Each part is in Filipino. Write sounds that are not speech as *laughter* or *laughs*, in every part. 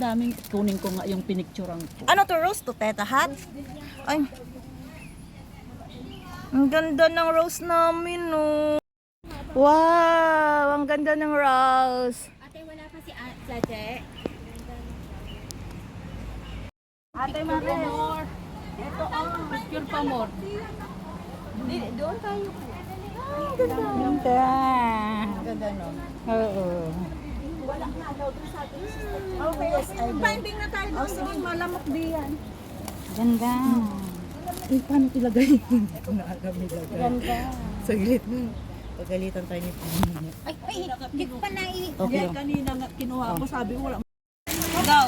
daming kunin ko nga yung pinicturean ko. Ano to rose to teta hat? Ay. Ang ganda ng rose namin, no. Wow, ang ganda ng rose. Ate, wala pa si Ate. Ate Maris. Ito ang pure pa more. Doon tayo. Ganda. Ganda, no? Oo. Okay, yes, I do. Finding na tayo doon. doon. Malamok diyan. Ganda. Eh, paano ilagay? *laughs* Hindi ko na alam ilagay. Ganda. Saglit mo. Pagalitan tayo ni. Ay, ay, hindi ko pa nai... Okay. Yan kanina nga kinuha ko. Sabi ko wala. Go!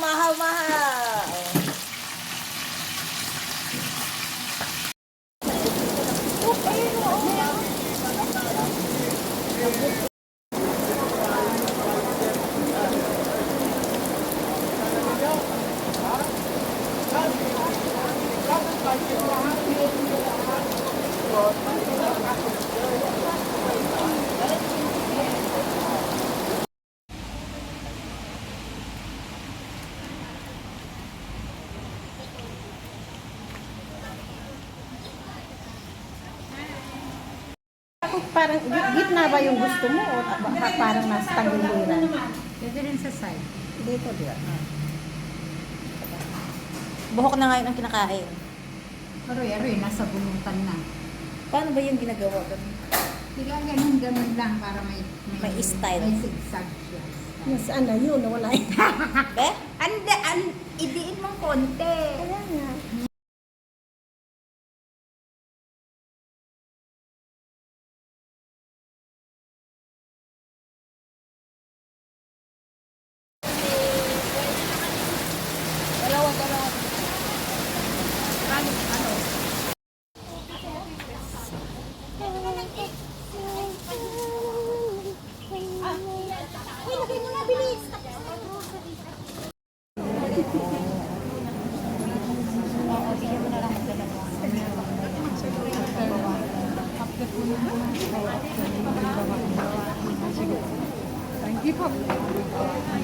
mahal. Parang gi- gitna ba yung gusto mo o ba- parang nasa tagiliran? Pwede rin sa side. Dito di ba? Buhok na ngayon ang kinakain. Pero aroy, nasa bunutan na. Paano ba yung ginagawa? Sila ganun, ganun lang para may... May style. May zigzag siya. Mas ano yun, wala eh. *laughs* Be? Ande, an, idiin mong konti. Kaya nga. パン。